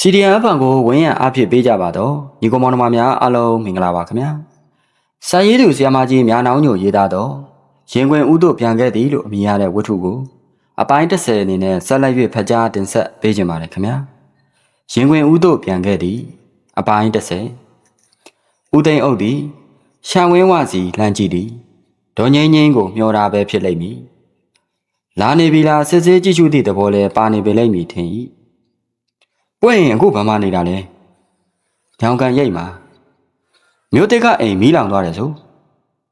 CDN ဖန်ကိုဝင်းရံအဖြစ်ပေးကြပါတော့ညီကောင်မောင်နှမများအားလုံးမင်္ဂလာပါခင်ဗျာစာရေးသူဆရာမကြီးများနောင်ညိုရေးသားတော့ရင်ခွင်ဥတို့ပြန်ခဲ့သည်လို့အမည်ရတဲ့ဝတ္ထုကိုအပိုင်း30အနေနဲ့ဆက်လက်၍ဖတ်ကြားတင်ဆက်ပေးကြပါရခင်ဗျာရင်ခွင်ဥတို့ပြန်ခဲ့သည်အပိုင်း30ဥသိမ်းအုပ်သည်ရှာဝင်းဝစီလှမ်းကြည့်သည်ဒေါ်ငိမ့်ငိမ့်ကိုမျောတာပဲဖြစ်လိမ့်မည်လာနေပြီလားစစ်စစ်ကြည့်ရှုသည့်သဘောလဲပါနေပေလိမ့်မည်ထင်၏ ပွင့်ရင်အခုဘာမှနေတာလဲညောင်ကန်ရိတ်မှာမြို့တစ်ကအိမ်မီးလောင်သွားတယ်ဆို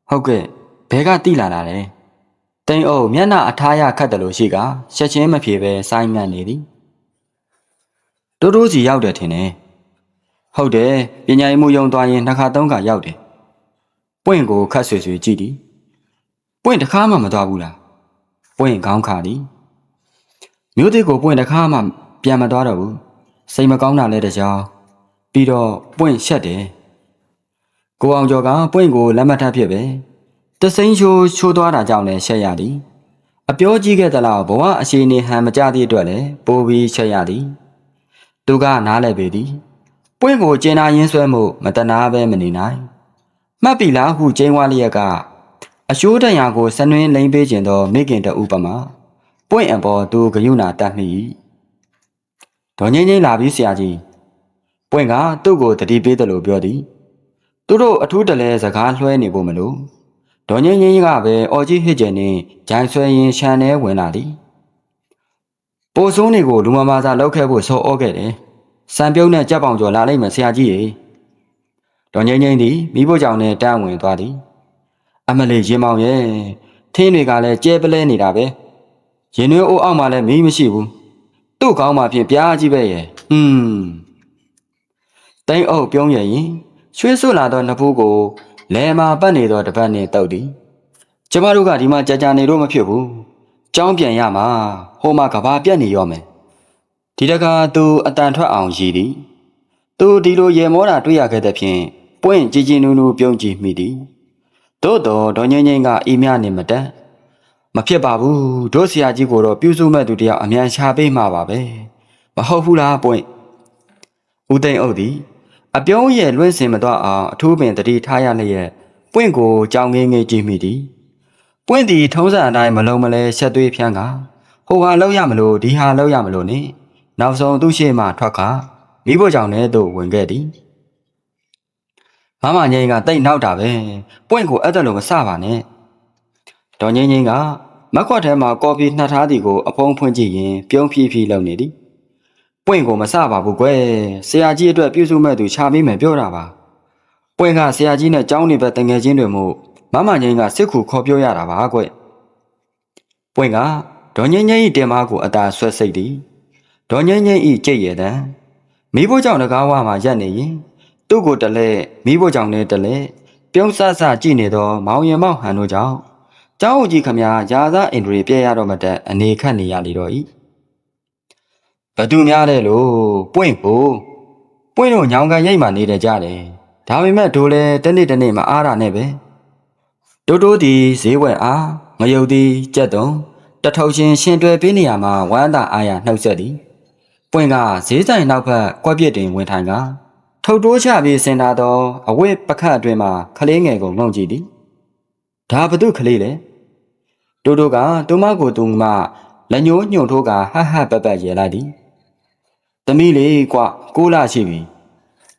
ဟုတ်ကဲ့ဘဲကတိလာတာလဲတိန်အုပ်မျက်နှာအထားရခတ်တယ်လို့ရှိကချက်ချင်းမဖြေပဲစိုင်းငံ့နေသည်တိုးတိုးစီရောက်တယ်ထင်တယ်ဟုတ်တယ်ပညာရေးမှုယုံသွားရင်နှစ်ခါသုံးခါရောက်တယ်ပွင့်ကိုခတ်ဆွေဆွေကြည့်သည်ပွင့်တစ်ခါမှမသွားဘူးလားပွင့်ခေါင်းခါသည်မြို့တစ်ကိုပွင့်တစ်ခါမှပြန်မသွားတော့ဘူး စိတ်မကောင်းတာလဲတကြောင်ပြီးတော့ပွင့်ရှက်တယ်ကိုအောင်ကျော်ကပွင့်ကိုလက်မထပ်ဖြစ်ပဲတစိမ့်ချိုးချိုးသွားတာကြောင့်လည်းရှက်ရသည်အပြောကြီးခဲ့သလားဘဝအရှိနေဟန်မကြသည့်အတွက်လည်းပိုပြီးရှက်ရသည်သူကနားလဲပေသည်ပွင့်ကိုကျင်နာရင်းဆွဲမှုမတနာပဲမနေနိုင်မှတ်ပြီလားဟုကျင်းဝါလျက်ကအရှိုးတန်ရာကိုစနွင်းလိမ့်ပေးခြင်းသောမိခင်တဥပမာပွင့်အပေါ်သူဂယုဏတတ်မိ၏ ဒေါ်ငိမ့်ငိမ့်လာပြီးဆရာကြီးပွင့်ကသူ့ကိုတတိပေးတယ်လို့ပြောသည်သူတို့အထူးတလဲစကားလွှဲနေဖို့မလို့ဒေါ်ငိမ့်ငိမ့်ကပဲအော်ကြီးဟစ်ကျင်နေဂျိုင်ဆွဲရင်ရှန်ထဲဝင်လာသည်ပိုစိုးနေကိုလူမမာစာလောက်ခဲ့ဖို့ဆော်ဩခဲ့တယ်စံပြုံးနဲ့ကြက်ပေါင်ကျော်လာလိုက်မယ်ဆရာကြီးရေဒေါ်ငိမ့်ငိမ့်သည်မိဖို့ကြောင့်နဲ့တန်းဝင်သွားသည်အမလေးရင်မောင်ရဲ့ထင်းတွေကလည်းကျဲပလဲနေတာပဲရင်နှွေးအိုးအောက်မှာလည်းမီးမရှိဘူး သူ့ကောင်းမှဖြင့်ပြားကြီးပဲရဲ့ဟွန်းတိန်အုပ်ပြုံးရရင်ရွှေဆွလာသောနဖူးကိုလဲမာပတ်နေသောတပတ်နှင့်တုပ်သည်ကျမတို့ကဒီမှာကြာကြာနေတော့မဖြစ်ဘူးကြောင်းပြန်ရမှာဟိုမှာကဘာပြက်နေရောမယ်ဒီတကာသူအတန်ထွက်အောင်ရည်သည်သူဒီလိုရေမောတာတွေ့ရခဲ့တဲ့ဖြင့်ပွင့်ကြည်ကြည်နူးနူးပြုံးကြည့်မိသည်သို့တော်ဒေါ်ငိမ့်ငိမ့်ကအေးမြနေမတတ် မဖြစ်ပါဘူးတို့ဆရာကြီးကိုတော့ပြုစုမဲ့သူတယောက်အမြန်ရှာပေးမှာပါပဲမဟုတ်ဘူးလားပွင့်ဦးသိန်းအုပ်သည်အပြုံးရဲ့လွင့်စင်မတော့အောင်အထူးပင်တတိထားရလျက်ပွင့်ကိုကြောင်ငင်းငင်းကြည့်မိသည်ပွင့်သည်ထုံးစံအတိုင်းမလုံးမလဲဆက်သွေးဖြန်းကဟိုဟာလောက်ရမလို့ဒီဟာလောက်ရမလို့နေနောက်ဆုံးသူ့ရှေ့မှထွက်ခါမိဖို့ကြောင့်လည်းသူ့ဝင်ခဲ့သည်မမငိမ့်ကတိတ်နောက်တာပဲပွင့်ကိုအဲ့ဒါလိုမစပါနဲ့ဒေါ်ငိမ့်ငိမ့်က မက်ခွက်ထဲမှာကော်ဖီနှက်ထားသည်ကိုအဖုံးဖွင့်ကြည့်ရင်ပြုံးဖြည်းဖြည်းလုပ်နေသည်ပွင့်ကိုမစပါဘူးကွယ်ဆရာကြီးအတွက်ပြုစုမဲ့သူခြာပေးမယ်ပြောတာပါပွင့်ကဆရာကြီးနဲ့ကျောင်းနေဘက်တငယ်ချင်းတွေမို့မမငိမ့်ကစစ်ခုခေါ်ပြောရတာပါကွယ်ပွင့်ကဒေါ်ငိမ့်ငိမ့်ဤတင်မကိုအသာဆွဲစိတ်သည်ဒေါ်ငိမ့်ငိမ့်ဤကြိတ်ရတဲ့မိဖို့ကြောင့်တကားဝါမှာရက်နေရင်သူ့ကိုတလဲမိဖို့ကြောင့်လည်းတလဲပြုံးဆဆကြည့်နေသောမောင်ရင်မောင်ဟန်တို့ကြောင့် ကျောင်းဦးကြီးခမရာရာဇအင်ဒရီပြဲရတော့မတဲ့အနေခတ်နေရလေတော့ဤဘသူများလဲလို့ပွင့်ဖို့ပွင့်တို့ညောင်ကန်ရိတ်မှနေတဲ့ကြတယ်ဒါပေမဲ့တို့လဲတနေ့တနေ့မအားတာနဲ့ပဲတိုးတိုးဒီဈေးဝယ်အားငရုတ်သည်ကြက်တုံတထုပ်ချင်းရှင်တွယ်ပေးနေရမှာဝမ်းသာအားရနှုတ်ဆက်သည်ပွင့်ကဈေးဆိုင်နောက်ဘက်ကွက်ပြစ်တင်ဝင်ထိုင်ကထုတ်တိုးချပြီးစင်တာသောအဝတ်ပခတ်အတွင်းမှာခလေးငယ်ကိုငုံကြည့်သည်ဒါဘသူခလေးလဲ တိုးတိုးကတူမကိုတူမလက်ညှိုးညှို့ထိုးကဟဟပပရဲလိုက်သည်သမီးလေးကွကိုလာရှိပြီ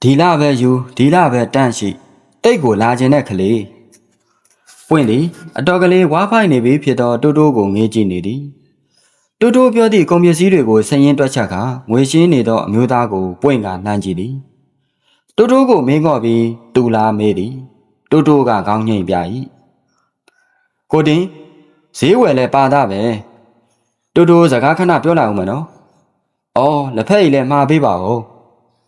ဒီလပဲယူဒီလပဲတန့်ရှိတိတ်ကိုလာခြင်းတဲ့ခလေးပွင့်သည်အတော်ကလေးဝါဖိုက်နေပြီဖြစ်သောတိုးတိုးကိုငေးကြည့်နေသည်တိုးတိုးပြောသည့်ကုန်ပစ္စည်းတွေကိုဆင်းရင်တွက်ချက်ကငွေရှင်းနေသောအမျိုးသားကိုပွင့်ကနှမ်းကြည့်သည်တိုးတိုးကိုမင်းကော့ပြီးတူလာမေးသည်တိုးတိုးကခေါင်းငိမ့်ပြ၏ကိုတင် ဈေးဝယ်လဲပါတာပဲတူတူစကားခဏပြောလိုက်အောင်မနော်။အော်လက်ဖက်ရည်လည်းမှားပေးပါဦး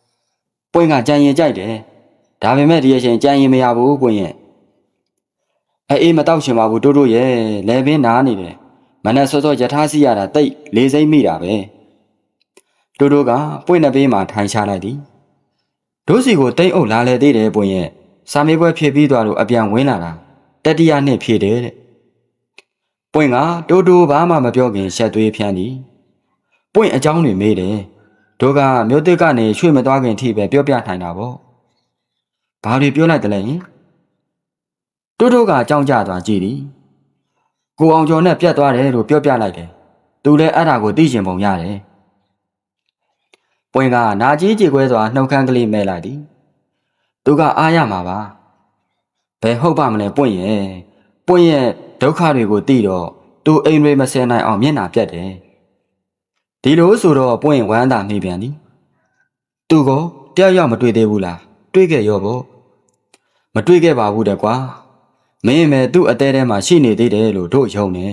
။ပွင့်ကကြံရင်ကြိုက်တယ်။ဒါပေမဲ့ဒီအချိန်ကြံရင်မရဘူးပွင့်ရဲ့။အေးမတော့ရှင်ပါဘူးတိုးတိုးရဲ့လဲပင်နားနေတယ်။မနဲ့စောစောယထာစီရတာတိတ်လေးစိမ့်မိတာပဲ။တိုးတိုးကပွင့်နှစ်ပေးမှာထိုင်ချလိုက်သည်။ဒိုးစီကိုတိတ်အုပ်လာလေသေးတယ်ပွင့်ရဲ့။စာမေးပွဲဖြည့်ပြီးသွားလို့အပြန်ဝင်လာတာတတိယနှစ်ဖြည့်တယ်တဲ့။ ပွင့်ကတိုးတိုးဘာမှမပြောခင်ရှက်သွေးဖြန်းသည်။ပွင့်အကြောင်းတွေမေးတယ်တို့ကမြို့တစ်ကနေရွှေ့မသွားခင်ထိပဲပြောပြနိုင်တာပေါ့ဘာတွေပြောလိုက်တယ်လဲယင်တို့တို့ကကြောင်းကြသွားကြည့်သည်ကိုအောင်ကျော်နဲ့ပြတ်သွားတယ်လို့ပြောပြလိုက်တယ်သူလည်းအဲ့ဒါကိုသိချင်ပုံရတယ်ပွင့်ကနာကြီးကြေခွဲစွာနှုတ်ခမ်းကလေးမဲ့လိုက်သည်သူကအားရမှာပါဘယ်ဟုတ်ပါမလဲပွင့်ရဲ့ပွင့်ရဲ့ ဒုက္ခတွေကိုသိတော့သူအိမ်တွေမဆယ်နိုင်အောင်မျက်နှာပြတ်တယ်ဒီလိုဆိုတော့ပွင့်ဝမ်းသာမိပြန်သည်သူကတယောက်ယောက်မတွေ့သေးဘူးလားတွေ့ခဲ့ရောပေါ့မတွေ့ခဲ့ပါဘူးတဲ့ကွာမင်းမဲသူ့အသေးထဲမှာရှိနေသေးတယ်လို့တို့ယုံနေ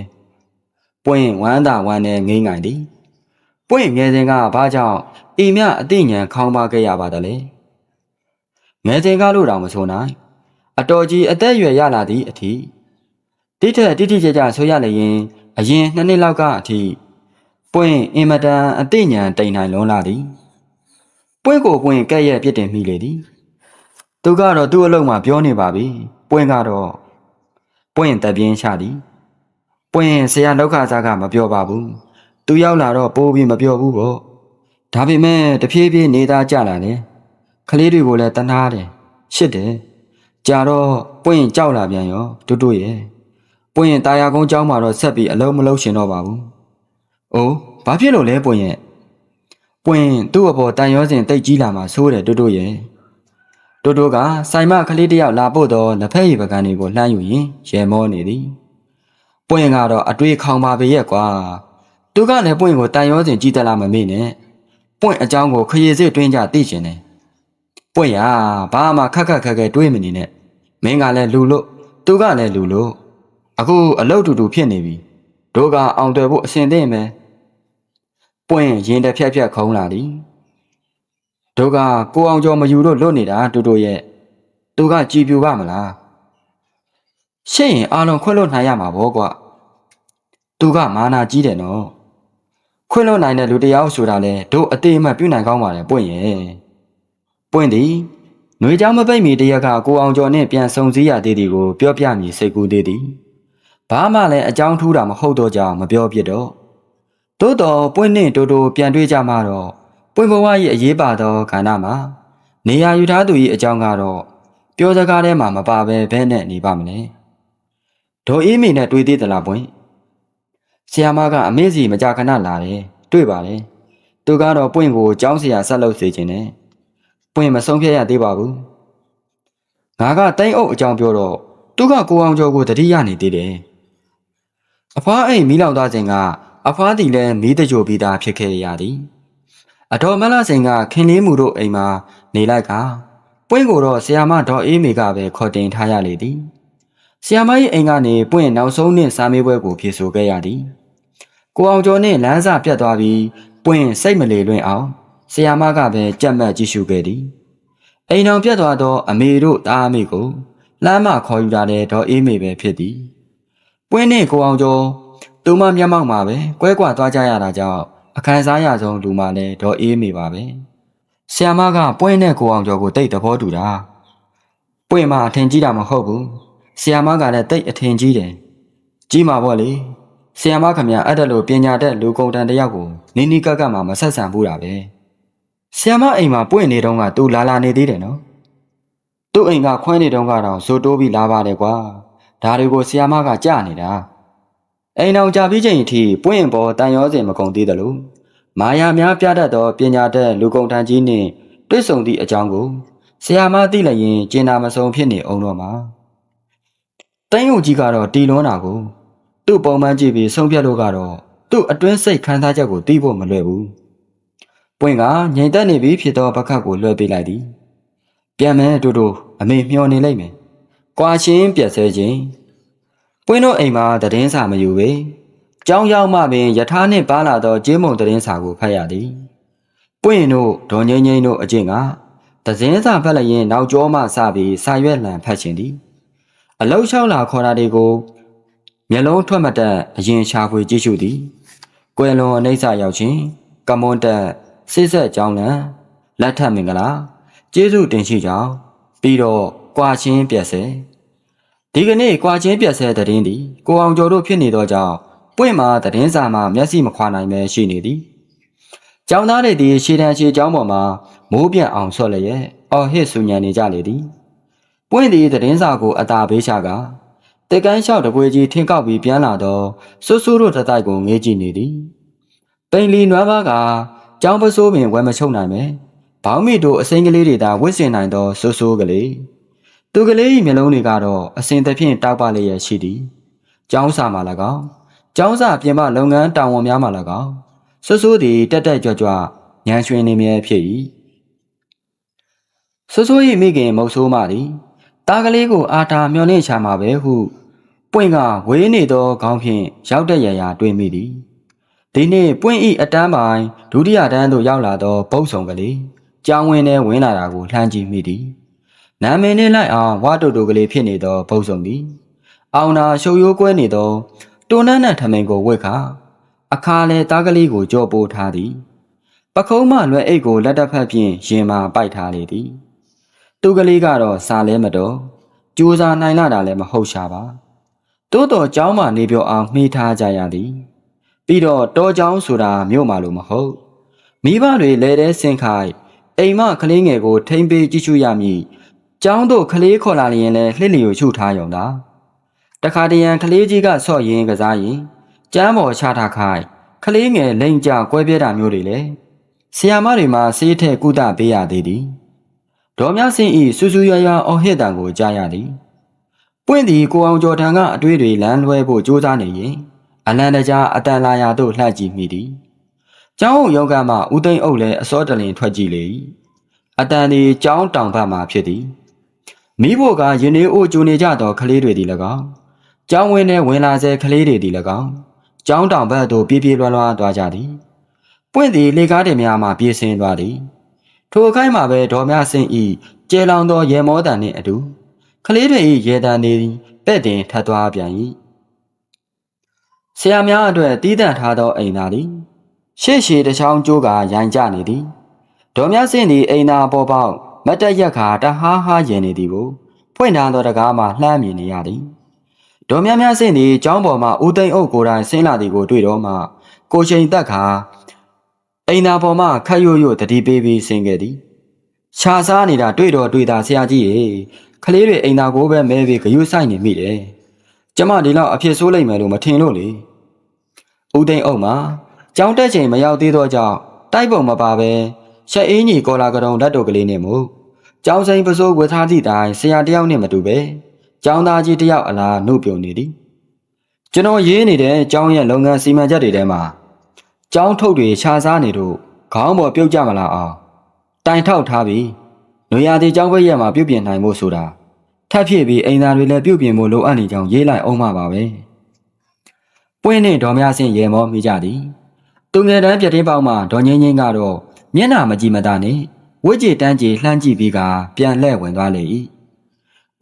ပွင့်ဝမ်းသာဝမ်းနဲ့ငိမ့်ငိုင်သည်ပွင့်ငယ်စဉ်ကဘာကြောင့်အိမ်မြအသိဉာဏ်ခေါင်းပါခဲ့ရပါသလဲငယ်စဉ်ကလို့တောင်မဆိုနိုင်အတော်ကြီးအသက်အရွယ်ရလာသည့်အထိ တိထက်တိတိကျကျဆိုရလျင်အရင်နှစ်နှစ်လောက်ကအထိပွင့်အင်မတန်အသိဉာဏ်တိမ်နိုင်လွန်လာသည်ပွင့်ကိုပွင့်ကဲ့ရဲ့ပြစ်တင်မိလေသည်သူကတော့သူ့အလုံးမှာပြောနေပါပြီပွင့်ကတော့ပွင့်တပြင်းချသည်ပွင့်ဆရာလောက်ခစားကမပြောပါဘူးသူရောက်လာတော့ပိုးပြီးမပြောဘူးပေါ့ဒါပေမဲ့တဖြည်းဖြည်းနေသားကြလာတယ်ကလေးတွေကိုလည်းတနာတယ်ရှစ်တယ်ကြာတော့ပွင့်ကြောက်လာပြန်ရောတူတူရဲ့ ပွင့်ရင်တာယာကုန်းကျောင်းမှာတော့ဆက်ပြီးအလုံးမလုံးရှင်တော့ပါဘူး။အိုးဘာဖြစ်လို့လဲပွင့်ရင်ပွင့်သူ့အပေါ်တန်ရောစင်တိတ်ကြီးလာမှဆိုးတယ်တိုးတိုးရဲ့တိုးတိုးကဆိုင်မကလေးတယောက်လာပို့တော့နဖက်ရည်ပကံတွေကိုလှမ်းယူရင်ရဲမောနေသည်ပွင့်ကတော့အတွေးခေါင်ပါပေရဲ့ကွာသူကလည်းပွင့်ကိုတန်ရောစင်ကြီးတက်လာမမေ့နဲ့ပွင့်အကြောင်းကိုခရီစစ်တွင်းကြသိချင်တယ်ပွင့်ရဘာမှခက်ခက်ခက်ခဲတွေးမနေနဲ့မင်းကလည်းလူလို့သူကလည်းလူလို့ အခုအလုတ်တူတူဖြစ်နေပြီတို့ကအောင်တယ်ဖို့အစင်သိမ့်မယ်ပွင့်ရင်တစ်ဖြက်ဖြက်ခုံးလာသည်တို့ကကိုအောင်ကျော်မယူလို့လွတ်နေတာတူတူရဲ့သူကကြည်ပြူပါမလားရှင့်ရင်အာလုံးခွင့်လွတ်နိုင်ရမှာဘောကွာသူကမာနာကြီးတယ်နော်ခွင့်လွတ်နိုင်တဲ့လူတယောက်ဆိုတာလေတို့အသေးအမှတ်ပြုနိုင်ကောင်းပါတယ်ပွင့်ရဲ့ပွင့်သည်ຫນွေเจ้าမပိတ်မီတရက်ကကိုအောင်ကျော်နဲ့ပြန်ဆုံစည်းရသေးသည်ကိုပြောပြမည်စိတ်ကူးသေးသည် ဘာမှလည်းအကြောင်းထူးတာမဟုတ်တော့ကြောင်မပြောပြတော့သို့တော်ပွင့်နှင့်တိုးတိုးပြန်တွေ့ကြမှာတော့ပွင့်ဘဝ၏အရေးပါသောခန္ဓာမှာနေရာယူထားသူ၏အကြောင်းကတော့ပြောစကားထဲမှာမပါဘဲဘဲနဲ့နေပါမလဲဒေါ်အေးမေနဲ့တွေ့သေးသလားပွင့်ဆီယာမကအမေစီမကြခဏလာတယ်တွေ့ပါတယ်သူကတော့ပွင့်ကိုကြောင်းစရာဆက်လုပ်စေခြင်းနဲ့ပွင့်မဆုံးဖြတ်ရသေးပါဘူးငါကတိတ်အုပ်အကြောင်းပြောတော့သူကကိုအောင်ကျော်ကိုတတိယနေသေးတယ် အဖွားအိမ်မီးလောင်သွားခြင်းကအဖွားတီလည်းမီးတကြိုပြီးသားဖြစ်ခဲ့ရသည်အတော်မလစိန်ကခင်လေးမှုတို့အိမ်မှာနေလိုက်ကပွင့်ကိုတော့ဆီယာမဒေါ်အေးမေကပဲခေါ်တင်ထားရလေသည်ဆီယာမ၏အိမ်ကနေပွင့်နောက်ဆုံးနှင့်စာမေးပွဲကိုဖြေဆိုခဲ့ရသည်ကိုအောင်ကျော်နှင့်လမ်းစာပြတ်သွားပြီးပွင့်စိတ်မလေလွင့်အောင်ဆီယာမကပဲကြက်မှတ်ကြည့်ရှုခဲ့သည်အိမ်တော်ပြတ်သွားသောအမေတို့တားအမေကိုလမ်းမခေါ်ယူလာတဲ့ဒေါ်အေးမေပဲဖြစ်သည် ပွင့်နှင့်ကိုအောင်ကျော်သူမမျက်မှောက်မှာပဲကွဲကွာသွားကြရတာကြောင့်အခန်းစားရဆုံးလူမှလည်းဒေါ်အေးမေပါပဲဆီယာမကပွင့်နဲ့ကိုအောင်ကျော်ကိုတိတ်သဘောတူတာပွင့်မအထင်ကြီးတာမဟုတ်ဘူးဆီယာမကလည်းတိတ်အထင်ကြီးတယ်ကြီးမှာပေါ့လေဆီယာမခမရအဲ့ဒါလိုပညာတတ်လူကုန်တန်တယောက်ကိုနီးနီးကပ်ကပ်မှမဆက်ဆံဘူးတာပဲဆီယာမအိမ်မှာပွင့်နေတော့ကသူလာလာနေသေးတယ်နော်သူ့အိမ်ကခွဲနေတော့ကတော့ဇိုတိုးပြီးလာပါတယ်ကွာ ဒါတွေကိုဆီယာမကကြားနေတာအိမ်အောင်ကြပြီးချိန်အထိပွင့်ပေါ်တန်ရောစင်မကုန်သေးတယ်လို့မာယာများပြတတ်သောပညာတတ်လူကုန်ထန်ကြီးနှင့်တွေ့ဆုံသည့်အကြောင်းကိုဆရာမသိလျင်ကျင်နာမဆုံးဖြစ်နေအောင်တော့မှာတိုင်းုံကြီးကတော့တီလွန်းတာကိုသူ့ပုံမှန်ကြည့်ပြီးဆုံးဖြတ်လို့ကတော့သူ့အတွင်းစိတ်ခံစားချက်ကိုသိဖို့မလွယ်ဘူးပွင့်ကငြိမ်သက်နေပြီဖြစ်သောပကတ်ကိုလွှဲပေးလိုက်သည်ပြန်မယ်တူတူအမေမျောနေလိုက်မယ် ကွာချင်းပြက်ဆဲခြင်းပွင့်တို့အိမ်မှာတည်င်းစာမယူပေကြောင်းရောက်မှပင်ယထာနှင့်ပါလာသောကျေးမုံတည်င်းစာကိုဖတ်ရသည်ပွင့်တို့ဒေါ်ငိမ့်ငိမ့်တို့အကျင့်ကတည်င်းစာဖတ်လျင်နောက်ကျောမှစပြီးစာရွက်လံဖတ်ခြင်းသည်အလောက်လျှောက်လာခေါ်တာတွေကိုမျက်လုံးထွက်မတက်အရင်ရှာဖွေကြည့်ရှုသည်ကွယ်လွန်အိဋ္ဌရောက်ခြင်းကမွန်တက်စိစက်ကြောင်းလံလက်ထပ်မင်္ဂလာကျေးဇူးတင်ရှိကြောင်းပြီးတော့ ကွာချင်းပြက်ဆဲဒီကနေ့ကွာချင်းပြက်ဆဲတဲ့ရင်သည်ကိုအောင်ကျော်တို့ဖြစ်နေသောကြောင့်ပွင့်မှာတည်င်းစာမှာမျက်စိမခွာနိုင်ပဲရှိနေသည်ကျောင်းသားတွေသည်ရှေးတန်းရှေးကျောင်းပေါ်မှာမိုးပြတ်အောင်ဆော့လျက်အော်ဟစ်ဆူညံနေကြလေသည်ပွင့်သည်သတင်းစာကိုအသာပေးချကတက်ကန်းလျှောက်တပွဲကြီးထင်းကောက်ပြီးပြန်လာတော့စိုးစိုးတို့တတိုက်ကိုငေးကြည့်နေသည်ပိန်လီနွားပါးကကျောင်းပစိုးပင်ဝယ်မချုပ်နိုင်ပဲဘောင်းမီတို့အစိမ်းကလေးတွေသာဝစ်စင်နိုင်သောစိုးစိုးကလေး သူကလေး၏မျက်လုံးတွေကတော့အစင်သဖြင့်တောက်ပလျက်ရှိသည်ကျောင်းစာမှ၎င်းကျောင်းစာပြင်ပလုပ်ငန်းတာဝန်များမှ၎င်းဆွဆိုးသည်တက်တက်ကြွကြွညံရွှင်နေမြဲဖြစ်၏ဆွဆိုး၏မိခင်မုတ်ဆိုးမသည်တားကလေးကိုအာတာမျောနှင့်ချမှာပဲဟုပွင့်ကဝေးနေသောခေါင်းဖြင့်ရောက်တဲ့ရရာတွေ့မိသည်ဒီနေ့ပွင့်ဤအတန်းပိုင်းဒုတိယတန်းသို့ရောက်လာသောပုတ်ဆောင်ကလေးကြောင်းဝင်းထဲဝင်လာတာကိုလှမ်းကြည့်မိသည် နာမည်နှင့်လိုက်အောင်ဝါတူတူကလေးဖြစ်နေသောပုတ်ဆောင်သည်အောင်နာရှုပ်ရိုးကွဲနေသောတွန်းနှန်းနှံထမိန်ကိုဝက်ခါအခါလဲတားကလေးကိုကြောပိုးထားသည်ပခုံးမလွယ်အိတ်ကိုလက်တစ်ဖက်ဖြင့်ရင်မာပိုက်ထားလေသည်သူကလေးကတော့စာလဲမတော်ကြိုးစားနိုင်လာတာလည်းမဟုတ်ရှာပါတိုးတော်เจ้าမနေပြောအောင်မှီးထားကြရသည်ပြီးတော့တောเจ้าဆိုတာမြို့မှာလို့မဟုတ်မိဘတွေလဲတဲ့ဆင်ခိုင်အိမ်မကလေးငယ်ကိုထိမ့်ပေးကြည့်ရှုရမည် ကျောင်းတို့ကလေးခေါ်လာရင်လည်းလှစ်လျူရှုထားရုံသာတခါတရံကလေးကြီးကဆော့ရင်ကစားရင်ကျမ်းပေါ်ချထားခိုင်းကလေးငယ်လိန်ကြကွဲပြဲတာမျိုးတွေလေဆီယာမတွေမှာဆေးထက်ကုသပေးရသေးသည်ဒေါ်မြဆင်းဤစူးစူးရွရွအော်ဟစ်တံကိုကြားရသည်ပွင့်သည်ကိုအောင်ကျော်ထံကအတွေ့တွေလမ်းလွဲဖို့ကြိုးစားနေရင်အလန်တကြားအတန်လာရာသို့လှည့်ကြည့်မိသည်ကျောင်းယောဂမှဦးသိန်းအုပ်လည်းအစောတလင်ထွက်ကြည့်လေ၏အတန်ဒီကျောင်းတောင်ဘက်မှဖြစ်သည် မိဖို့ကယင်းနေအိုးကျူနေကြသောကလေးတွေသည်၎င်းကျောင်းဝင်းထဲဝင်လာစေကလေးတွေသည်၎င်းကျောင်းတောင်ဘက်သို့ပြေးပြေးလွှားလွှားသွားကြသည်ပွင့်သည်လေကားတွေများမှပြေးဆင်းသွားသည်ထိုအခိုက်မှာပဲဒေါ်မြဆင်းဤကျဲလောင်သောရေမောတန်နှင့်အတူကလေးတွေ၏ရေတန်နေပဲ့တင်ထပ်သွားပြန်၏ဆရာများအတွက်တီးတန့်ထားသောအိမ်သာသည်ရှေ့ရှည်တစ်ချောင်းကျိုးကရိုင်ကြနေသည်ဒေါ်မြဆင်းသည်အိမ်သာပေါ်ပေါက် မတ်တက်ရက်ခါတဟားဟားရင်နေသည်ကိုဖွင့်ထားသောတကားမှလှမ်းမြင်နေရသည်ဒေါ်မြမြဆင့်သည်ကျောင်းပေါ်မှဦးသိန်းအုပ်ကိုယ်တိုင်ဆင်းလာသည်ကိုတွေ့တော့မှကိုချိန်တက်ခါအိမ်သာပေါ်မှခတ်ရွရွတတိပေးပြီးဆင်းခဲ့သည်ခြာစားနေတာတွေ့တော့တွေ့တာဆရာကြီးရေကလေးတွေအိမ်သာကိုပဲမဲပြီးဂယုဆိုင်နေမိတယ်ကျမဒီလောက်အဖြစ်ဆိုးလိုက်မယ်လို့မထင်လို့လေဦးသိန်းအုပ်မှာကျောင်းတက်ချိန်မရောက်သေးတော့ကြောင့်တိုက်ပုံမပါပဲရှက်အင်းကြီးကောလာကတုံလက်တို့ကလေးနဲ့မို့ ကျောင်းဆိုင်ပစိုးဝတ်ထားသည့်တိုင်ဆရာတယောက်နဲ့မတူပဲကျောင်းသားကြီးတယောက်အလားနှုတ်ပြုံနေသည်ကျွန်တော်ရေးနေတဲ့ကျောင်းရဲ့လုပ်ငန်းစီမံချက်တွေထဲမှာကျောင်းထုတ်တွေခြာစားနေတို့ခေါင်းပေါ်ပြုတ်ကြမလားအောင်တိုင်ထောက်ထားပြီးနွေရာသီကျောင်းဘက်ရက်မှာပြုတ်ပြင်နိုင်ဖို့ဆိုတာထပ်ဖြစ်ပြီးအိမ်သားတွေလည်းပြုတ်ပြင်ဖို့လိုအပ်နေကြောင်းရေးလိုက်အောင်မှာပါပဲပွင့်နဲ့ဒေါ်များစင်ရေမောမိကြသည်သူငယ်တန်းပြတင်းပေါက်မှဒေါ်ငင်းငင်းကတော့မျက်နှာမကြည့်မသာနဲ့ ဝိကြည်တန်းကြီးလှမ်းကြည့်ပြီးကပြန်လှည့်ဝင်သွားလေ၏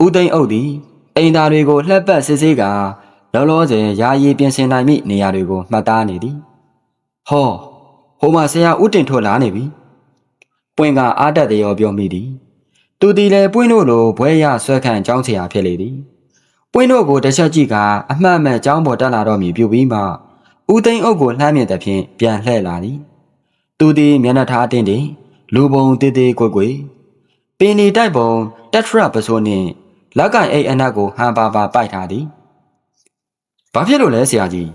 ဦးသိန်းအုပ်သည်အိမ်သားတွေကိုလှက်ပတ်စစ်ဆေးကလောလောဆယ်ယာယီပြင်ဆင်နိုင်မိနေရာတွေကိုမှတ်သားနေသည်ဟောဟိုမှာဆရာဦးတင်ထွက်လာနေပြီပွင့်ကအားတက်တရောပြောမိသည်သူသည်လည်းပွင့်တို့လိုဘွဲရဆွဲခံကြောင်းဆရာဖြစ်လေသည်ပွင့်တို့ကိုတစ်ချက်ကြည့်ကအမှတ်မဲ့ကြောင်းပေါ်တက်လာတော့မည်ပြုပြီးမှဦးသိန်းအုပ်ကိုလှမ်းမြင်သဖြင့်ပြန်လှည့်လာသည်သူသည်မျက်နှာထားတင်းတင်း လူပုံတေးသေးကွယ်ကွယ်ပင်နေတိုက်ပုံတက်ထရပစိုးနှင့်လက်ကင်အိတ်အနက်ကိုဟန်ပါပါပိုက်ထားသည်။ဘာဖြစ်လို့လဲဆရာကြီး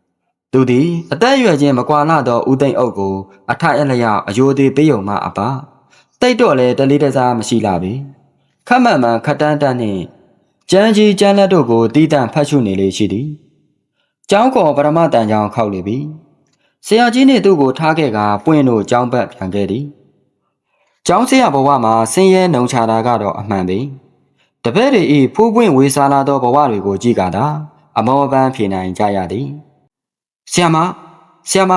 ။သူသည်အသက်အရွယ်ချင်းမကွာလာသောဦးသိန်းအုပ်ကိုအထက်အလျောက်အယိုသေးပေးုံမှအပါတိတ်တော့လေတလေးတစားမရှိလာပြီ။ခက်မှန်မှန်ခတ်တန်းတန်းနှင့်ကြမ်းကြီးကြမ်းလက်တို့ကိုတီးတန့်ဖတ်ရှုနေလေရှိသည်။ကျောင်းကောပရမတန်ကြောင်ခောက်လေပြီ။ဆရာကြီးနှင့်သူ့ကိုထားခဲ့ကပွင့်တို့ကျောင်းဘက်ပြန်ခဲ့သည်။ ကျောင်းဆရာဘဝမှာဆင်းရဲနှုံချတာကတော့အမှန်ပဲ။တပည့်တွေဤဖူးပွင့်ဝေစာလာသောဘဝတွေကိုကြည့်ကြတာအမောပန်းဖြေနိုင်ကြရသည်ဆီယမဆီယမ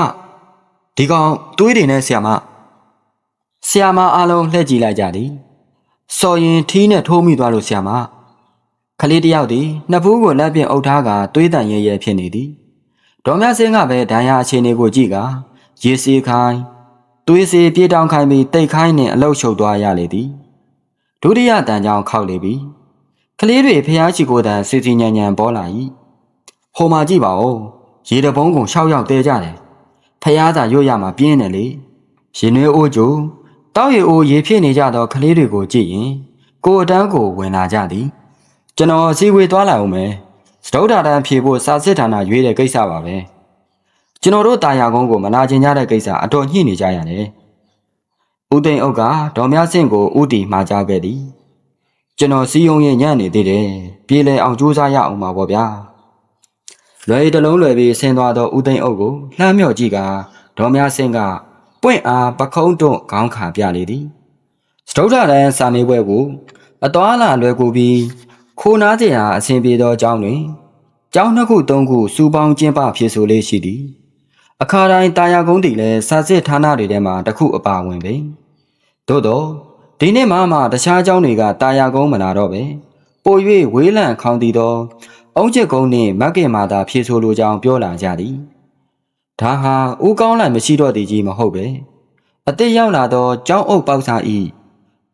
ဒီကောင်သွေးတွေနဲ့ဆီယမဆီယမအားလုံးလှည့်ကြည့်လိုက်ကြသည်စော်ရင်ထီးနဲ့ထိုးမိသွားလို့ဆီယမခလေးတယောက်သည်နှစ်ဖူးကိုလက်ပြင်အုပ်ထားကသွေးတန်ရဲရဲဖြစ်နေသည်ဒေါ်မြစင်းကပဲဒဏ်ရာအခြေအနေကိုကြည့်ကရေစီခိုင်း သွေးစီပြေးတောင်းခိုင်းပြီးတိတ်ခိုင်းနှင့်အလုတ်ချုပ်သွားရလေသည်ဒုတိယတန်ကြောင်ခောက်လေပြီကလေးတွေဖျားချီကိုတန်စီစီညံညံပေါ်လာ၏ဟိုမှာကြည့်ပါဦးရေတပုံးကိုရှောက်ရောက်တဲကြတယ်ဖျားသာရွတ်ရမှာပြင်းတယ်လေရင်နွေးအိုးကျိုးတောက်ရီအိုးရေဖြစ်နေကြသောကလေးတွေကိုကြည့်ရင်ကိုယ်အတန်းကိုဝင်လာကြသည်ကျွန်တော်အစည်းအဝေးသွားလာအောင်မယ်စတုဒ္ဓါတန်းဖြေဖို့စာစစ်ဌာနရွေးတဲ့ကိစ္စပါပဲ ကျွန်တော်တို့တာယာကုန်းကိုမလာချင်ကြတဲ့ကိစ္စအတော်ညှိနေကြရတယ်ဦးသိန်းအုပ်ကဒေါ်မြဆင့်ကိုဥတီမှာကြားခဲ့သည်ကျွန်တော်စီယုံရင်ညံ့နေသေးတယ်ပြေးလဲအောင်ကြိုးစားရအောင်ပါဗောဗျာလွယ်ရီတစ်လုံးလွယ်ပြီးဆင်းသွားသောဦးသိန်းအုပ်ကိုလှမ်းမြော့ကြည့်ကဒေါ်မြဆင့်ကပွင့်အားပခုံးတွန့်ခေါင်းခါပြလေသည်စတုဒ္ဓရန်စာမေးပွဲကိုအသွားလာလွယ်ကူပြီးခိုးနားစရာအဆင်ပြေသောအကြောင်းတွင်ကျောင်းနှစ်ခုသုံးခုစူပေါင်းကျင်းပဖြစ်ဆိုလေးရှိသည် အခါတိုင်းတာယာကုန်းတည်လဲစာစစ်ဌာနတွေထဲမှာတစ်ခုအပါဝင်ပဲသို့တော့ဒီနေ့မှမှတခြားကျောင်းတွေကတာယာကုန်းမလာတော့ပဲပို၍ဝေးလံခေါင်တည်သောအုံးချစ်ကုန်းနှင့်မက်ကင်မာသာဖြေဆိုလိုကြောင်းပြောလာကြသည်ဒါဟာဦးကောင်းလိုက်မရှိတော့သည်ကြီးမဟုတ်ပဲအစ်စ်ရောက်လာသောကျောင်းအုပ်ပေါက်စာဤ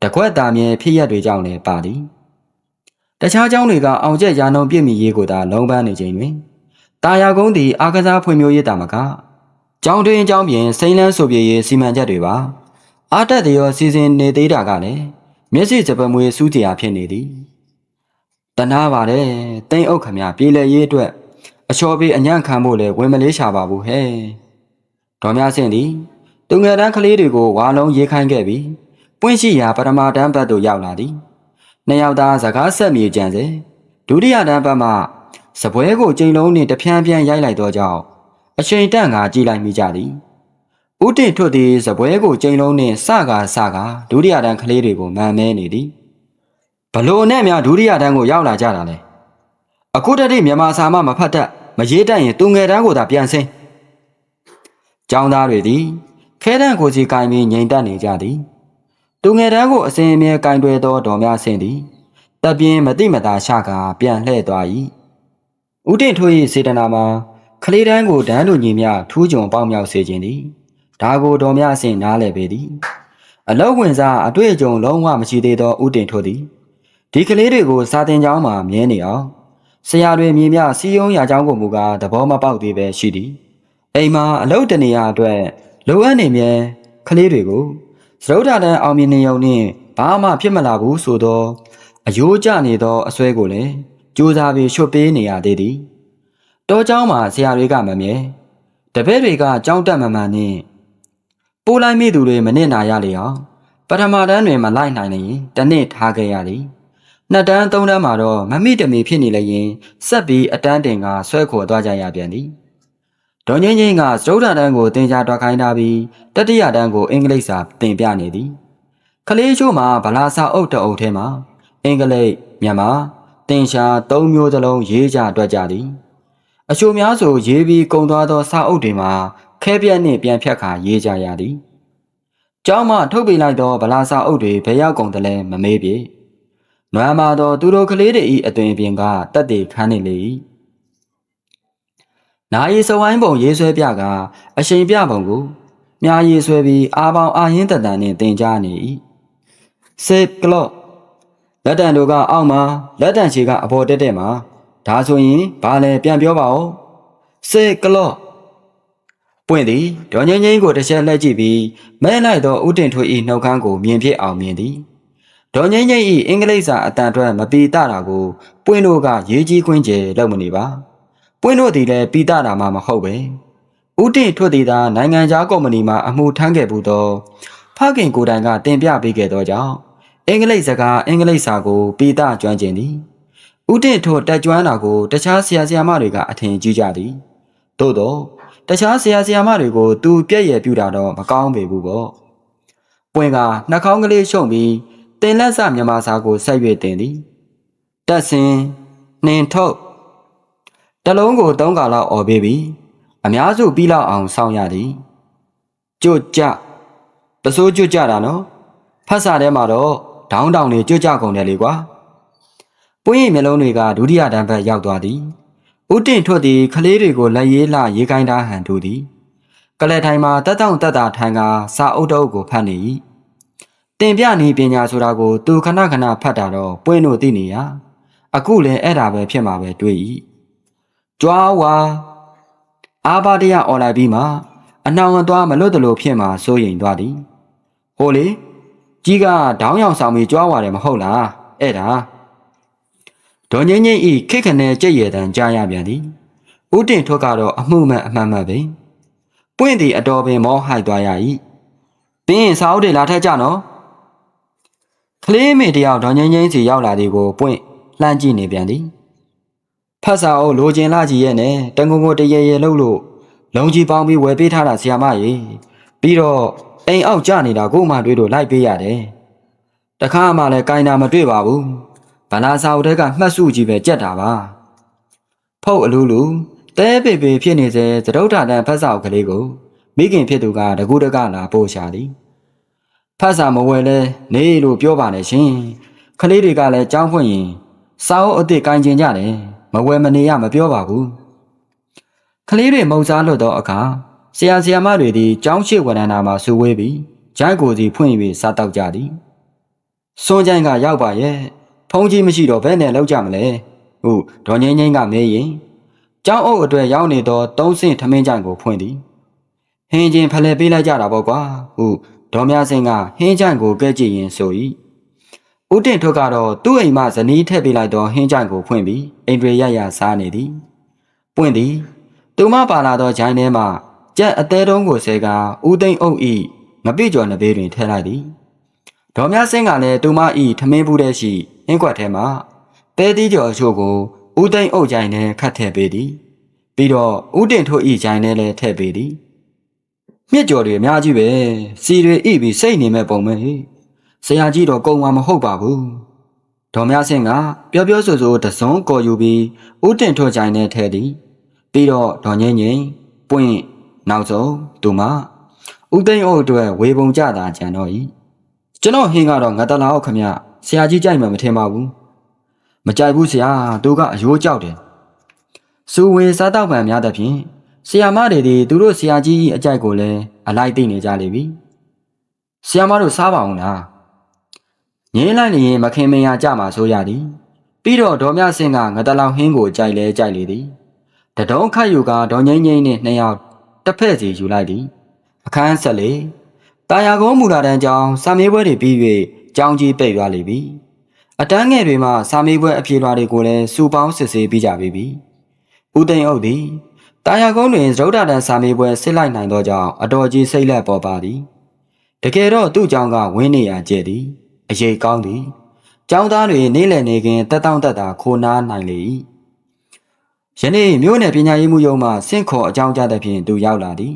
တကွက်သားမြဲဖြစ်ရက်တွေကြောင့်လည်းပါသည်တခြားကျောင်းတွေကအောင်ကျက်ရာနှုံပြည့်မီရေးကိုသာလုံးပန်းနေချိန်တွင်တာယာကုန်းသည်အာကစားဖွံ့ဖြိုးရေးတာမက ကျောင်းတွင်ကျောင်းပြင်စိမ့်လန်းဆိုပြေရေးစီမံချက်တွေပါအာတက်တရောစီစဉ်နေသေးတာကလည်းမျက်စိစပမွေစူးကြရာဖြစ်နေသည်တနာပါတယ်တိမ့်အုပ်ခမပြေးလေရေးအတွက်အချော်ပေးအညံ့ခံဖို့လည်းဝင်မလေးရှာပါဘူးဟဲ့ဒေါ်များစင်သည်သူငယ်တန်းကလေးတွေကိုဝါလုံးရေးခိုင်းခဲ့ပြီးပွင့်ရှိရာပထမတန်းဘက်သို့ရောက်လာသည်နှစ်ယောက်သားစကားဆက်မြေကြံစေဒုတိယတန်းဘက်မှစပွဲကိုကြိမ်လုံးနှင့်တပြန်းပြန်းရိုက်လိုက်သောကြောင့် အချိန်တန့်ကကြည်လိုက်မိကြသည်ဥတင့်ထွတ်သည်စပွဲကိုကြိမ်လုံးနှင့်စကားစကားဒုတိယတန်းကလေးတွေကိုမှန်မဲနေသည်ဘလို့နဲ့များဒုတိယတန်းကိုရောက်လာကြတာလဲအခုတည်းမြန်မာစာမမဖတ်တတ်မရေးတတ်ရင်သူငယ်တန်းကိုသာပြန်ဆင်းကျောင်းသားတွေသည်ခဲတန်းကိုစီကင်ပြီးငိမ်တက်နေကြသည်သူငယ်တန်းကိုအစဉ်အမြဲကင်တွယ်သောဒေါ်များဆင်းသည်တပ်ပြင်းမတိမတာရှကာပြန်လှည့်သွား၏ဥတင့်ထွေး၏စေတနာမှာ ကလေးတန်းကိုဒန်းတို့ညီမြထူးကြုံပေါင်းမြောက်စေခြင်းသည်ဒါကိုဒေါ်များဆင်းနားလည်ပေသည်အလောက်ဝင်စားအတွေ့အကြုံလုံးဝမရှိသေးသောဥတင်ထိုးသည်ဒီကလေးတွေကိုစာတင်ကျောင်းမှာမြဲနေအောင်ဆရာတွေမြင်မြစီယုံရာကျောင်းကိုမူကားသဘောမပေါက်သေးပဲရှိသည်အိမ်မှာအလုပ်တနေရအတွက်လိုအပ်နေမြဲကလေးတွေကိုသရုတ်တာတန်အောင်မြင်နေုံနှင့်ဘာမှဖြစ်မလာဘူးဆိုတော့အယိုးကျနေသောအစွဲကိုလည်းကြိုးစားပြီးရွှတ်ပေးနေရသေးသည် တောကျောင်းမှာဆရာတွေကမမြဲတပည့်တွေကကြောင်းတက်မမှန်နဲ့ပိုးလိုက်မိသူတွေမနစ်နာရလေအောင်ပထမတန်းတွင်မလိုက်နိုင်လေတနစ်ထားခဲ့ရသည်နှစ်တန်းသုံးတန်းမှာတော့မမိတမီဖြစ်နေလျင်ဆက်ပြီးအတန်းတင်ကဆွဲခေါ်သွားကြရပြန်သည်ဒေါ်ငင်းငင်းကစတုဒ္ဒတန်းကိုသင်ကြားတွားခိုင်းထားပြီးတတိယတန်းကိုအင်္ဂလိပ်စာသင်ပြနေသည်ကလေးချို့မှာဗလာစာအုပ်တအုပ်ထဲမှာအင်္ဂလိပ်မြန်မာသင်ရှာသုံးမျိုးစလုံးရေးကြတွက်ကြသည် အချို့များဆိုရေးပြီးကုံသွားသောစာအုပ်တွေမှာခဲပြက်နှင့်ပြန်ဖြတ်ခါရေးကြရသည်ကျောင်းမှထုတ်ပြလိုက်သောဗလာစာအုပ်တွေဘယ်ရောက်ကုန်သလဲမမေးပြေနွမ်းမာသောသူတို့ကလေးတွေ၏အသွင်ပြင်ကတက်တည်ခန်းနေလေ၏နာရီစဝိုင်းပုံရေးဆွဲပြကအရှိန်ပြပုံကိုမြာရေးဆွဲပြီးအာပေါင်အာရင်းတတန်နှင့်တင်ကြားနေ၏စေကလော့လက်တံတို့ကအောက်မှာလက်တံချီကအပေါ်တက်တက်မှာ ဒါဆိုရင်ဘာလဲပြန်ပြောပါဦးစေကလော့ပွင့်သည်ဒေါ်ငင်းငင်းကိုတစ်ချက်လှည့်ကြည့်ပြီးမဲလိုက်သောဥတင်ထွေ၏နှုတ်ခမ်းကိုမြင်ဖြစ်အောင်မြင်သည်ဒေါ်ငင်းငင်း၏အင်္ဂလိပ်စာအတန်အတွက်မပီတတာကိုပွင့်တို့ကရေးကြီးခွင်းကျဲလုပ်မနေပါပွင့်တို့သည်လည်းပီတတာမှမဟုတ်ပဲဥတင်ထွတ်သည်သာနိုင်ငံခြားကုမ္ပဏီမှအမှုထမ်းခဲ့ဘူးသောဖခင်ကိုယ်တိုင်ကတင်ပြပေးခဲ့သောကြောင့်အင်္ဂလိပ်စကားအင်္ဂလိပ်စာကိုပီတကျွမ်းကျင်သည် ဥတင်ထွတ်တက်ကျွမ်းတာကိုတခြားဆရာဆရာမတွေကအထင်ကြီးကြသည်သို့သောတခြားဆရာဆရာမတွေကိုသူပြည့်ရပြူတာတော့မကောင်းပေဘူးပေါ့ပွင့်ကနှာခေါင်းကလေးရှုံပြီးတင်လက်စမြန်မာစာကိုဆက်၍တင်သည်တက်စင်နှင်ထုတ်တလုံးကိုသုံးကာလောက်អော်ပေးပြီးအများစုပြီးလောက်အောင်စောင့်ရသည်ကြွကြတစိုးကြွကြတာနော်ဖတ်စာထဲမှာတော့ဒေါင်းတောင်တွေကြွကြကုန်တယ်လေကွာ ပွင့်ရင်မျိုးလုံးတွေကဒုတိယတန်းဘက်ရောက်သွားသည်ဥတင်ထွက်သည်ကလေးတွေကိုလက်ရေးလှရေးကိုင်းတာဟန်တူသည်ကလဲထိုင်မှာတက်တောင့်တက်တာထိုင်ကစာအုပ်တုပ်ကိုဖတ်နေ၏တင်ပြနေပညာဆိုတာကို သူခဏခဏဖတ်တာတော့ပွင့်တို့သိနေရအခုလည်းအဲ့ဒါပဲဖြစ်မှာပဲတွေး၏ကြွားဝါအာဘာတရားអော်လိုက်ပြီးမှအနှောင်အသွားမလွတ်တလို့ဖြစ်မှစိုးရိမ်သွားသည်ဟိုလေကြီးကဒေါင်းရောင်ဆောင်ပြီးကြွားသွားတယ်မဟုတ်လားအဲ့ဒါ ဒေါ်ငင်းငင်းဤခိတ်ခနဲကြက်ရည်တန်ကြားရပြန်သည်ဦးတင်ထွတ်ကတော့အမှုမှန်အမှန်မှန်ပဲပွင့်သည်အတော်ပင်မောဟိုက်သွားရ၏ပင်းစာအုပ်တွေလာထက်ကြနော်ကလေးမေတယောက်ဒေါ်ငင်းငင်းစီရောက်လာသည်ကိုပွင့်လှမ်းကြည့်နေပြန်သည်ဖတ်စာအုပ်လိုချင်လာကြည့်ရဲ့နဲ့တန်ကုန်ကိုတရေရေလှုပ်လို့လုံကြီးပေါင်းပြီးဝယ်ပေးထားတာဆီယာမရေပြီးတော့အိမ်အောက်ကျနေတာကိုမှတွေးလို့လိုက်ပေးရတယ်တခါမှလည်းကိုင်းတာမတွေ့ပါဘူး ဗလာစာအုပ်ထဲကမှတ်စုကြီးပဲကြက်တာပါဖုတ်အလူလူတဲပေပေဖြစ်နေစေသတုဋ္ဌာတန်ဖတ်စာအုပ်ကလေးကိုမိခင်ဖြစ်သူကတကူတကလာပို့ရှာသည်ဖတ်စာမဝယ်လဲနေလို့ပြောပါနဲ့ရှင်ကလေးတွေကလည်းကြောင်းဖွင့်ရင်စာအုပ်အစ်စ်ကိုင်းကျင်ကြတယ်မဝယ်မနေရမပြောပါဘူးကလေးတွေမုံစားလွတ်သောအခါဆရာဆရာမတွေသည်ကျောင်းရှိဝရဏာမှာဆူဝေးပြီးဂျိုက်ကိုစီဖွင့်ပြီးစားတောက်ကြသည်စွန်ကြိုင်ကရောက်ပါရဲ့ ဖုံးကြီးမရှိတော့ဘဲနဲ့လောက်ကြမလဲဟုတ်ဒေါ်ငိမ့်ငိမ့်ကမေးရင်ကျောင်းအုပ်အတွက်ရောက်နေသောသုံးဆင့်ထမင်းကြိုင်ကိုဖွင့်သည်ဟင်းချင်းဖလဲပေးလိုက်ကြတာပေါ့ကွာဟုတ်ဒေါ်မြစင်ကဟင်းကြိုင်ကိုကဲကြည့်ရင်ဆို၏ဦးတင်ထွတ်ကတော့သူ့အိမ်မှဇနီးထည့်ပေးလိုက်သောဟင်းကြိုင်ကိုဖွင့်ပြီးအိမ်တွေရရစားနေသည်ပွင့်သည်သူမပါလာသောဂျိုင်းထဲမှကြက်အသေးတုံးကိုဆဲကဦးသိန်းအုပ်ဤငပိကျော်နှဘေးတွင်ထည့်လိုက်သည်ဒေါ်မြစင်းကလည်းသူမဤထမင်းဘူးတဲ့ရှိ အင်းကွက်ထဲမှတဲတီးကျော်အချို့ကိုဦးသိန်းအုပ်ဂျိုင်းနဲ့ခတ်ထည့်ပေးသည်ပြီးတော့ဦးတင်ထိုးဤဂျိုင်းနဲ့လည်းထည့်ပေးသည်မြစ်ကျော်တွေအများကြီးပဲစီတွေဣပြီးစိတ်နေမဲ့ပုံပဲဆရာကြီးတော့ကုံမှာမဟုတ်ပါဘူးဒေါ်မြစင်းကပြောပြောဆိုဆိုတစုံကော်ယူပြီးဦးတင်ထိုးဂျိုင်းနဲ့ထည့်သည်ပြီးတော့ဒေါ်ငိမ့်ငိမ့်ပွင့်နောက်ဆုံးသူမဦးသိန်းအုပ်အတွက်ဝေပုံကြတာကြံတော့ဤကျွန်တော်ဟင်းကတော့ငါတလာအောင်ခမ ဆရာကြီးကြိုက်မှမထင်ပါဘူးမကြိုက်ဘူးဆရာသူကအယိုးကြောက်တယ်စူဝင်စားတော့ပံများတဲ့ဖြင့်ဆရာမတွေဒီသူတို့ဆရာကြီးအကြိုက်ကိုလည်းအလိုက်သိနေကြလိမ့်ပြီဆရာမတို့စားပါအောင်လားငင်းလိုက်ရင်မခင်မင်ရကြမှာဆိုရသည်ပြီးတော့ဒေါ်မြဆင်းကငတလောင်ဟင်းကိုကြိုက်လဲကြိုက်လေသည်တတုံးခတ်ယူကဒေါ်ငိမ့်ငိမ့်နဲ့နှစ်ယောက်တစ်ဖက်စီယူလိုက်သည်အခန်းဆက်လေတာယာကုန်းမူလာတန်းကြောင်းစာမေးပွဲတွေပြီး၍ ကြောင်းကြီးပိတ်သွားလိမ့်ပြီအတန်းငယ်တွေမှစာမေးပွဲအပြေလွှာတွေကိုလည်းစူပေါင်းစစ်ဆေးပြီးကြပြီပြီဦးသိန်းအုပ်သည်တာယာကုန်းတွင်သရုတ်တာတန်စာမေးပွဲဆစ်လိုက်နိုင်သောကြောင့်အတော်ကြီးစိတ်လက်ပေါ်ပါသည်တကယ်တော့သူ့ကြောင့်ကဝင်းနေရကျဲ့သည်အရေးကောင်းသည်ကျောင်းသားတွေနေလည်နေခင်တက်တောင့်တက်တာခိုနားနိုင်လေ၏ယနေ့မြို့နယ်ပညာရေးမှုရုံးမှဆင့်ခေါ်အကြောင်းကြားတဲ့ဖြင့်သူရောက်လာသည်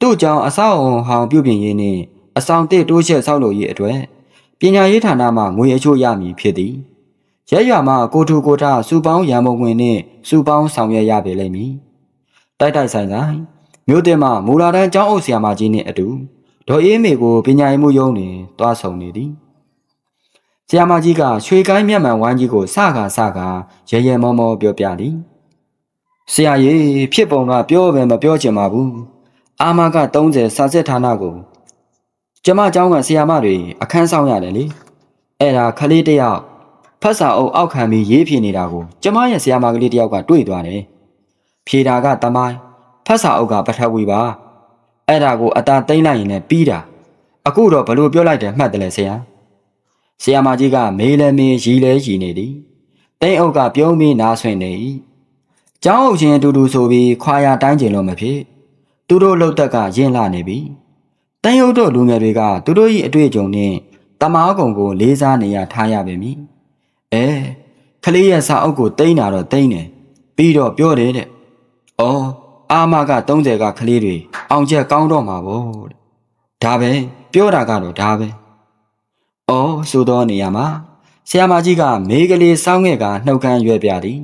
သူ့ကြောင့်အဆောက်အုံဟောင်ပြုပြင်ရေးနှင့်အဆောင်တစ်တိုးချက်ဆောက်လုပ်ရေးအတွက် ပညာရေးဌာနမှငွေအချို့ရမည်ဖြစ်သည်ရဲရွာမှကိုထူကိုထစူပေါင်းရန်ပုံငွေနှင့်စူပေါင်းဆောင်ရွက်ရပေလိမ့်မည်တိုက်တိုက်ဆိုင်ဆိုင်မြို့တင်မှမူလာတန်းကျောင်းအုပ်ဆရာမကြီးနှင့်အတူဒေါ်အေးမေကိုပညာရေးမှုရုံးတွင်တွားဆောင်နေသည်ဆရာမကြီးကရွှေကိုင်းမျက်မှန်ဝိုင်းကြီးကိုစကားစကားရဲရဲမောမောပြောပြသည်ဆရာကြီးဖြစ်ပုံကပြောပဲမပြောချင်ပါဘူးအာမက30စာစစ်ဌာနကို ကျမเจ้าကဆရာမတွေအခန်းဆောင်ရတယ်လေအဲ့ဒါခလေးတယောက်ဖတ်စာအုပ်အောက်ခံပြီးရေးဖြေနေတာကိုကျမရဲ့ဆရာမကလေးတယောက်ကတွေ့သွားတယ်ဖြေတာကတမိုင်းဖတ်စာအုပ်ကပထဝီပါအဲ့ဒါကိုအတာသိမ့်လိုက်ရင်လည်းပြီးတာအခုတော့ဘလို့ပြောလိုက်တယ်မှတ်တယ်လေဆရာဆရာမကြီးကမေးလဲမေးရီလဲရီနေသည်တိမ့်အုပ်ကပြုံးပြီးနားဆွင့်နေ၏ကျောင်းအုပ်ချင်းအတူတူဆိုပြီးခွာရတိုင်းကျင်လို့မဖြစ်သူတို့လှုပ်သက်ကရင့်လာနေပြီ တန်ရုပ်တို့လူငယ်တွေကသူတို့၏အတွေ့အကြုံနဲ့တမားကုံကိုလေးစားနေရထားရပါမည်အဲခလေးရဲ့စာအုပ်ကိုတိမ့်တာတော့တိမ့်တယ်ပြီးတော့ပြောတယ်တဲ့ဩအာမက30ကခလေးတွေအောင်ချက်ကောင်းတော့မှာပေါ့တဲ့ဒါပဲပြောတာကတော့ဒါပဲဩဆိုတော့နေရမှာဆရာမကြီးကမေးကလေးစောင်းငဲ့ကနှုတ်ခမ်းရွက်ပြသည်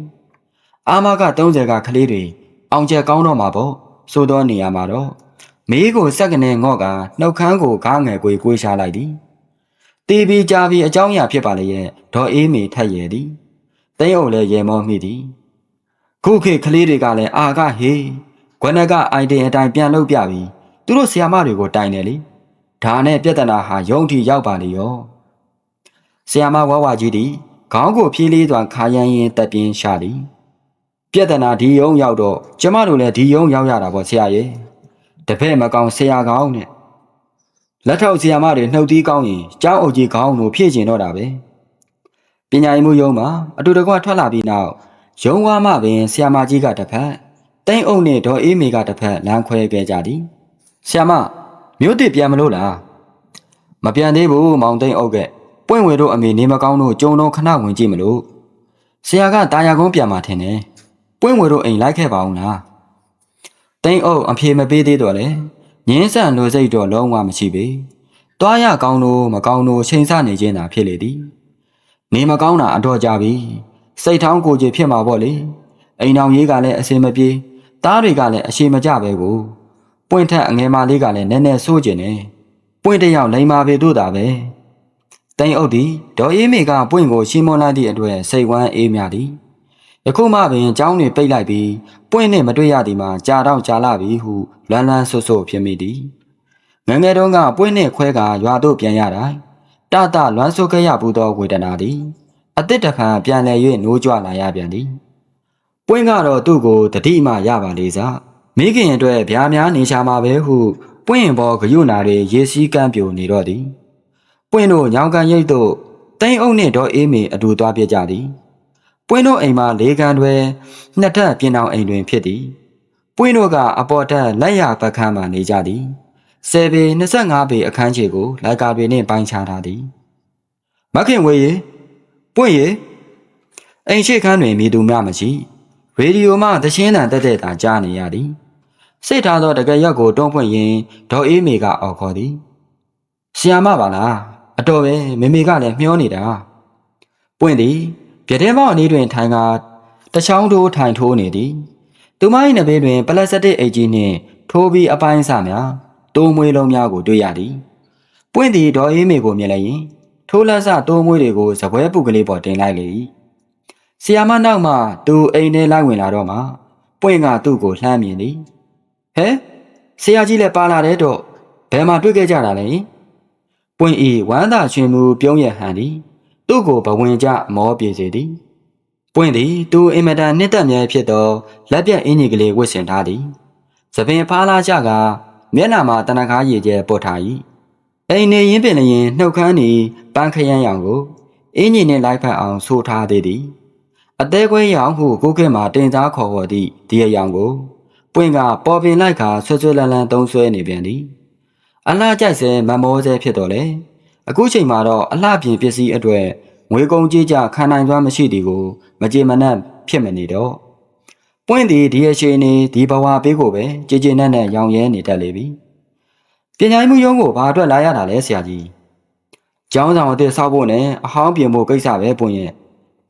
အာမက30ကကလေးတွေအောင်ချက်ကောင်းတော့မှာပေါ့ဆိုတော့နေရမှာတော့ မေးကိုစက်ကနေငော့ကနှုတ်ခမ်းကိုကားငယ်ကိုကိုရှားလိုက်သည်တီးပြီးကြားပြီးအကြောင်းအရာဖြစ်ပါလေရဲ့ဒေါ်အေးမေထက်ရည်သည်တိမ့်အုပ်လည်းရေမောမိသည်ခုခေတ်ကလေးတွေကလည်းအာကဟေးခွနကအိုင်တင်အတိုင်းပြန်လုပ်ပြပြီးသူတို့ဆီယာမတွေကိုတိုင်တယ်လေဒါနဲ့ပြဿနာဟာယုံထီရောက်ပါလေရောဆီယာမဝဝကြီးသည်ခေါင်းကိုဖြီးလေးစွာခါရမ်းရင်တက်ပြင်းရှာသည်ပြဿနာဒီယုံရောက်တော့ကျမတို့လည်းဒီယုံရောက်ရတာပေါ့ဆရာရဲ့ တပည့်မကောင်ဆရာကောင်းနဲ့လက်ထောက်ဆရာမတွေနှုတ်သီးကောင်းရင်ကျောင်းအုပ်ကြီးကောင်းလို့ဖြည့်ကျင်တော့တာပဲပညာရေးမှုယုံမှာအတူတကွထွက်လာပြီးနောက်ရုံးဝါမှပင်ဆရာမကြီးကတစ်ဖက်တိမ့်အုပ်နဲ့ဒေါ်အေးမေကတစ်ဖက်လမ်းခွဲခဲ့ကြသည်ဆရာမမြို့တစ်ပြန်မလို့လားမပြန်သေးဘူးမောင်သိမ့်အုပ်ကပွင့်ဝေတို့အမေနေမကောင်းတို့ကြုံတော့ခဏဝင်ကြည့်မလို့ဆရာကတာယာကုန်းပြန်มาထင်တယ်ပွင့်ဝေတို့အိမ်လိုက်ခဲ့ပါအောင်လား တိမ့်အုပ်အဖေမပေးသေးတော့လေငင်းဆန်လိုစိတ်တော့လုံးဝမရှိပေတွားရကောင်းလို့မကောင်းလို့ချိန်ဆနေခြင်းသာဖြစ်လေသည်နေမကောင်းတာအတော့ကြပြီစိတ်ထောင်းကိုယ်ကြီးဖြစ်မှာပေါ့လေအိမ်အောင်ရေးကလည်းအစင်မပြေသားတွေကလည်းအရှိမကြပဲကိုပွင့်ထက်အငယ်မလေးကလည်းနည်းနည်းစိုးကျင်နေပွင့်တယောက်လိန်မာပေတို့တာပဲတိန်အုပ်သည်ဒေါ်အေးမေကပွင့်ကိုရှင်းမွန်လိုက်သည့်အတွက်စိတ်ဝမ်းအေးမြသည် ယခုမှပင်အကြောင်းတွေပိတ်လိုက်ပြီးပွင့်နဲ့မတွေ့ရသည်မှာကြာတော့ကြာလာပြီဟုလွမ်းလွမ်းဆွဆွဖြစ်မိသည်ငငယ်တုန်းကပွင့်နဲ့ခွဲကရွာသို့ပြန်ရတိုင်းတတလွမ်းဆွခဲ့ရဘူးသောဝေဒနာသည်အသစ်တစ်ခါပြန်လည်၍နိုးကြွလာရပြန်သည်ပွင့်ကတော့သူ့ကိုတတိမှရပါလေစားမိခင်အတွက်ဗျာများနေရှာမှာပဲဟုပွင့်ဘောဂရုနာတွေရေစီးကမ်းပြိုနေတော့သည်ပွင့်တို့ညောင်ကန်ရိတ်တို့တိန်အုပ်နှင့်ဒေါ်အေးမေအတူသွားပြကြသည် ပွင့်တို့အိမ်မှာလေးကန်တွင်နှစ်ထပ်ပြင်အောင်အိမ်တွင်ဖြစ်သည်ပွင့်တို့ကအပေါ်ထက်လက်ရပကန်းမှနေကြသည်ဆယ်ပေ25ပေအခန်းချေကိုလိုက်ကာတွေနှင့်ပိုင်းခြားထားသည်မခင်ဝေးရေပွင့်ရေအိမ်ရှိခန်းတွင်မိသူများမရှိရေဒီယိုမှသရှင်းတန်တက်တဲ့တာကြားနေရသည်စိတ်ထားသောတကယ်ရက်ကိုတွန်းဖွင့်ရင်ဒေါ်အေးမေကအော်ခေါ်သည်ဆီယာမပါလားအတော်ပဲမေမေကလည်းမျောနေတာပွင့်သည် ပြတဲ့မောင်အနီးတွင်ထိုင်ကတချောင်းထိုးထိုင်ထိုးနေသည်သူမ၏နဘေးတွင်ပလက်စတစ်အိတ်ကြီးနှင့်ထိုးပြီးအပိုင်းစများတိုးမွေးလုံးများကိုတွေ့ရသည်ပွင့်သည်ဒေါ်အေးမေကိုမြင်လိုက်ရင်ထိုးလက်စတိုးမွေးတွေကိုစပွဲပုကလေးပေါ်တင်လိုက်လေ၏ဆီယာမနောက်မှသူအိမ်ထဲလိုက်ဝင်လာတော့မှပွင့်ကသူ့ကိုလှမ်းမြင်သည်ဟဲဆရာကြီးလည်းပါလာတဲ့တော့ဘယ်မှာတွေ့ခဲ့ကြတာလဲပွင့်ဤဝမ်းသာရှင်မှုပြုံးရဟန်သည် သူ့ကိုဘဝင်ကြမောပြေစေသည်ပွင့်သည်သူအင်မတန်နှစ်သက်မြဲဖြစ်သောလက်ပြတ်အင်းကြီးကလေးဝတ်ဆင်ထားသည်သပင်ဖားလာကြကမျက်နှာမှာတနခါရည်ကျဲပုတ်ထား၏အိမ်နေရင်းပင်လျင်နှုတ်ခမ်းနေပန်းခရမ်းရောင်ကိုအင်းကြီးနှင့်လိုက်ဖက်အောင်ဆိုထားသေးသည်အသေးခွဲရောင်ဟုကိုခဲမှာတင်စားခေါ်ဟော်သည့်ဒီအယောင်ကိုပွင့်ကပေါ်ပင်လိုက်ခါဆွဆွလန်းလန်းသုံးဆွဲနေပြန်သည်အလှကြိုက်စဲမမောစဲဖြစ်တော်လေ အခုချိန်မှာတော့အလှပြင်ပစ္စည်းအတွက်ငွေကုန်ကြေးကြခံနိုင်စွမ်းမရှိသည်ကိုမကြေမနက်ဖြစ်မနေတော့ပွင့်သည်ဒီအရှိန်နေဒီဘဝပေးကိုပဲကြည်ကြည်နက်နက်ရောင်ရဲနေတတ်လေပြီပညာမှုရုံးကိုဘာအတွက်လာရတာလဲဆရာကြီးကျောင်းဆောင်အသစ်ဆောက်ဖို့နဲ့အဟောင်းပြင်ဖို့ကိစ္စပဲပွင့်ရဲ့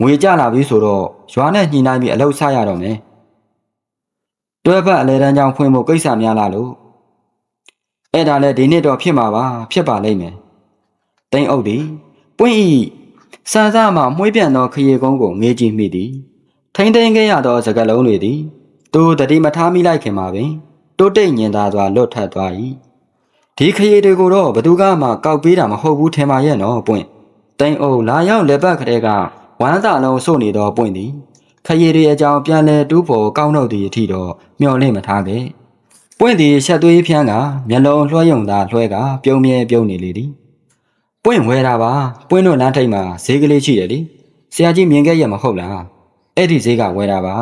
ငွေကြလာပြီဆိုတော့ရွာနဲ့ညှိနှိုင်းပြီးအလုပ်ဆရတော့မယ်တွဲဖက်အလဲတန်းကြောင့်ဖွင့်ဖို့ကိစ္စများလာလို့အဲ့ဒါလည်းဒီနှစ်တော့ဖြစ်မှာပါဖြစ်ပါလိမ့်မယ် တိန်အုပ်သည်ပွင့်ဤစံစားမှမွှေးပြန်သောခရီးကုန်းကိုငေးကြည့်မိသည်ထိမ့်သိမ်းခဲ့ရသောစကလုံးတွေသည်သူတတိမထားမိလိုက်ခင်မှာပင်တိုးတိတ်ညင်သာစွာလွတ်ထက်သွား၏ဒီခရီးတွေကိုတော့ဘသူကမှကောက်ပေးတာမဟုတ်ဘူးထင်ပါရဲ့နော်ပွင့်တိန်အုပ်လာရောက်လက်ပတ်ခတဲ့ကဝမ်းသာလုံးစို့နေသောပွင့်သည်ခရီးတွေအကြောင်းပြန်လဲတူးဖို့ကောင်းတော့သည့်အထိတော့မျော်လင့်မထားခဲ့ပွင့်သည်ရှက်သွေးဖြန်းကမျက်လုံးလွှဲယုံသာလွှဲကပြုံးမြဲပြုံးနေလေသည် ပွင့်ဝဲတာပါပွင့်တို့လမ်းထိပ်မှာဈေးကလေးရှိတယ်လေဆရာကြီးမြင်ခဲ့ရမဟုတ်လားအဲ့ဒီဈေးကဝဲတာပါ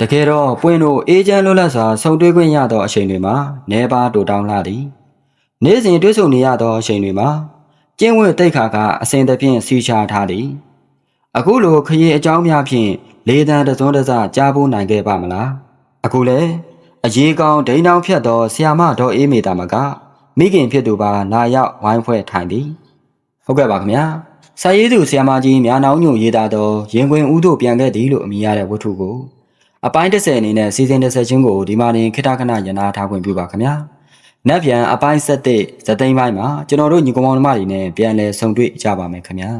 တကယ်တော့ပွင့်တို့အေးချမ်းလွတ်လပ်စွာဆုံတွေ့ခွင့်ရသောအချိန်တွေမှာနေပါတူတောင်းလာသည်နေ့စဉ်တွေ့ဆုံနေရသောအချိန်တွေမှာကျင်းဝဲတိတ်ခါကအစဉ်တဖြင့်စီချထားသည်အခုလိုခရီးအကြောင်းများဖြင့်လေးတန်းတစုံတစကြားဖို့နိုင်ခဲ့ပါမလားအခုလဲအရေးကောင်းဒိန်းတောင်ဖြတ်သောဆီယာမဒေါ်အေးမေတာမကမိခင်ဖြစ်သူပါလာရောက်ဝိုင်းဖွဲ့ထိုင်သည် ဟုတ်ကဲ့ပါခင်ဗျာဆာရေးသူဆီယာမကြီးမြာနောင်းညိုရေးသားသောရင်ခွင်ဦးတို့ပြန်ခဲ့သည်လို့အမည်ရတဲ့ဝတ္ထုကိုအပိုင်း30အနေနဲ့စီစဉ်30ချင်းကိုဒီမှာနေခိတခဏရနာထားခွင့်ပြုပါခင်ဗျာနက်ပြန်အပိုင်း7ဇသိမ်းပိုင်းမှာကျွန်တော်တို့ညီကောင်မောင်နှမတွေနဲ့ပြန်လည်ဆုံတွေ့ကြပါမယ်ခင်ဗျာ